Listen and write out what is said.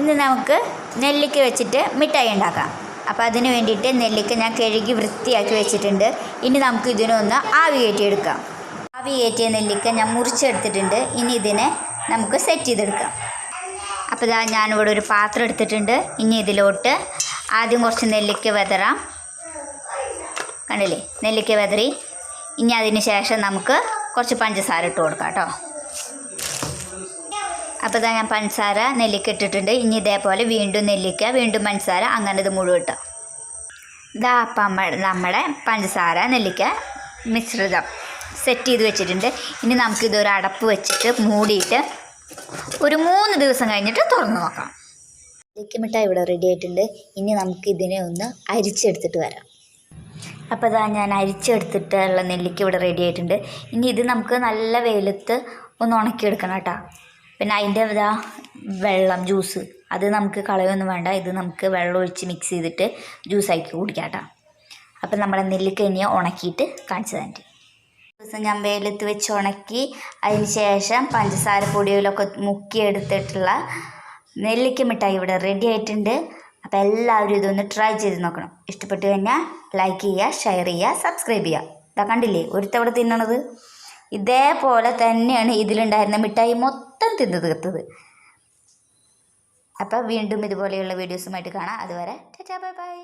ഇന്ന് നമുക്ക് നെല്ലിക്ക വെച്ചിട്ട് മിഠായി ഉണ്ടാക്കാം. അപ്പോൾ അതിന് വേണ്ടിയിട്ട് നെല്ലിക്ക ഞാൻ കഴുകി വൃത്തിയാക്കി വെച്ചിട്ടുണ്ട്. ഇനി നമുക്ക് ഇതിനൊന്ന് ആവി കയറ്റിയെടുക്കാം. ആവി കയറ്റിയ നെല്ലിക്ക ഞാൻ മുറിച്ചെടുത്തിട്ടുണ്ട്. ഇനി ഇതിനെ നമുക്ക് സെറ്റ് ചെയ്തെടുക്കാം. അപ്പോൾ ഇതാ ഞാനിവിടെ ഒരു പാത്രം എടുത്തിട്ടുണ്ട്. ഇനി ഇതിലോട്ട് ആദ്യം കുറച്ച് നെല്ലിക്ക വെതറാം. കണ്ടില്ലേ? നെല്ലിക്ക വെതറി. ഇനി അതിന് ശേഷം നമുക്ക് കുറച്ച് പഞ്ചസാര ഇട്ട് കൊടുക്കാം കേട്ടോ. അപ്പോൾ ഞാൻ പഞ്ചസാര നെല്ലിക്ക ഇട്ടിട്ടുണ്ട്. ഇനി ഇതേപോലെ വീണ്ടും നെല്ലിക്ക വീണ്ടും പഞ്ചസാര അങ്ങനെ ഇത് മുഴുവൻ ഇട്ടോ. ഇതാ അപ്പം നമ്മുടെ പഞ്ചസാര നെല്ലിക്ക മിശ്രിതം സെറ്റ് ചെയ്ത് വെച്ചിട്ടുണ്ട്. ഇനി നമുക്കിതൊരു അടപ്പ് വെച്ചിട്ട് മൂടിയിട്ട് ഒരു മൂന്ന് ദിവസം കഴിഞ്ഞിട്ട് തുറന്ന് നോക്കാം. നെല്ലിക്ക മിഠായി ഇവിടെ റെഡി ആയിട്ടുണ്ട്. ഇനി നമുക്ക് ഇതിനെ ഒന്ന് അരിച്ചെടുത്തിട്ട് വരാം. അപ്പോൾ ഇതാ ഞാൻ അരിച്ചെടുത്തിട്ടുള്ള നെല്ലിക്ക ഇവിടെ റെഡി ആയിട്ടുണ്ട്. ഇനി ഇത് നമുക്ക് നല്ല വെയിലത്ത് ഒന്ന് ഉണക്കിയെടുക്കണം കേട്ടോ. പിന്നെ അതിന്റെ ഇതാ വെള്ളം ജ്യൂസ് അത് നമുക്ക് കളയൊന്നും വേണ്ട. ഇത് നമുക്ക് വെള്ളം ഒഴിച്ച് മിക്സ് ചെയ്തിട്ട് ജ്യൂസാക്കി കുടിക്കാം കേട്ടോ. അപ്പം നമ്മുടെ നെല്ലിക്ക ഇനി ഉണക്കിയിട്ട് കാണിച്ചു തന്നെ ദിവസം ഞാൻ വെയിലത്ത് വെച്ച് ഉണക്കി അതിന് ശേഷം പഞ്ചസാര പൊടിയിലൊക്കെ മുക്കിയെടുത്തിട്ടുള്ള നെല്ലിക്ക മിഠായി ഇവിടെ റെഡി ആയിട്ടുണ്ട്. അപ്പോൾ എല്ലാവരും ഇതൊന്ന് ട്രൈ ചെയ്ത് നോക്കണം. ഇഷ്ടപ്പെട്ടു കഴിഞ്ഞാൽ ലൈക്ക് ചെയ്യുക ഷെയർ ചെയ്യുക സബ്സ്ക്രൈബ് ചെയ്യുക. ഇതാ കണ്ടില്ലേ? ഒരു ഒരുത്തവിടെ തിന്നണത്. ഇതേപോലെ തന്നെയാണ് ഇതിലുണ്ടായിരുന്ന മിഠായി മൊത്തം തിന്ന് തീർത്തത് അപ്പം വീണ്ടും ഇതുപോലെയുള്ള വീഡിയോസുമായിട്ട് കാണാം. അതുവരെ ബൈ ബൈ.